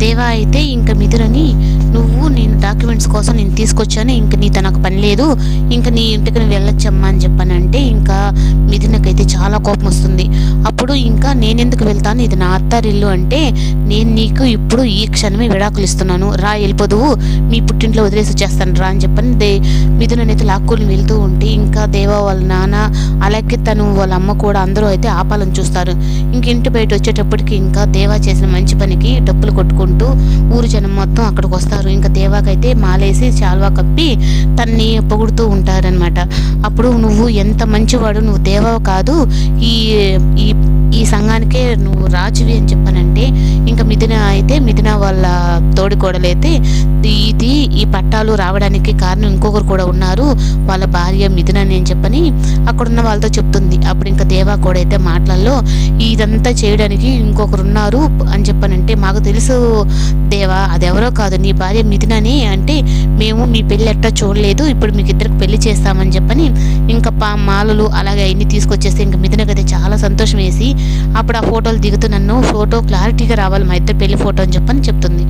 దేవా అయితే ఇంకా మిథునని నువ్వు నేను డాక్యుమెంట్స్ కోసం నేను తీసుకొచ్చాను ఇంక నీతో నాకు పని లేదు ఇంకా నీ ఇంటికి నువ్వు వెళ్ళొచ్చమ్మా అని చెప్పానంటే ఇంకా కోపం వస్తుంది అప్పుడు ఇంకా నేనెందుకు వెళ్తాను? ఇది నా అత్తారిల్లు అంటే నేను నీకు ఇప్పుడు ఈ క్షణమే విడాకులు ఇస్తున్నాను రా వెళ్ళిపోదువు మీ పుట్టింట్లో వదిలేసి వచ్చేస్తాను. రా అని చెప్పని దే మిథుననైతే లాక్కుని వెళ్తూ ఉంటే ఇంకా దేవా వాళ్ళ నాన్న అలాగే తను వాళ్ళ అమ్మ కూడా అందరూ అయితే ఆపాలని చూస్తారు. ఇంక ఇంటి బయట వచ్చేటప్పటికి ఇంకా దేవా చేసిన మంచి పనికి డప్పులు కొట్టుకుంటూ ఊరు జనం మొత్తం అక్కడికి వస్తారు. ఇంకా దేవాకైతే మాలేసి చాల్వా కప్పి తన్ని పొగుడుతూ ఉంటారనమాట అప్పుడు నువ్వు ఎంత మంచివాడు నువ్వు దేవా కాదు. ఈ ఈ ఈ సంఘానికే నువ్వు రాజువి అని చెప్పానంటే ఇంకా మిథున అయితే మిథున వాళ్ళ తోడికోడలైతే ఇది ఈ పట్టాలు రావడానికి కారణం ఇంకొకరు కూడా ఉన్నారు. వాళ్ళ భార్య మిథున అని చెప్పని అక్కడున్న వాళ్ళతో చెప్తుంది. అప్పుడు ఇంకా దేవా కూడా అయితే మాటలలో ఇదంతా చేయడానికి ఇంకొకరు ఉన్నారు అని చెప్పనంటే మాకు తెలుసు దేవా అదెవరో కాదు. నీ భార్య మిథునని అంటే మేము మీ పెళ్ళి ఎట్టా చూడలేదు. ఇప్పుడు మీకు ఇద్దరికి పెళ్ళి చేస్తామని చెప్పని ఇంకా పా మాలలు అలాగే అన్ని తీసుకొచ్చేస్తే ఇంకా మిథునకైతే చాలా సంతోషం వేసి అప్పుడు ఆ ఫోటోలు దిగుతూ నన్ను ఫోటో క్లారిటీగా రావాలి మా ఇద్దరు పెళ్ళి ఫోటో అని చెప్పని చెప్తుంది.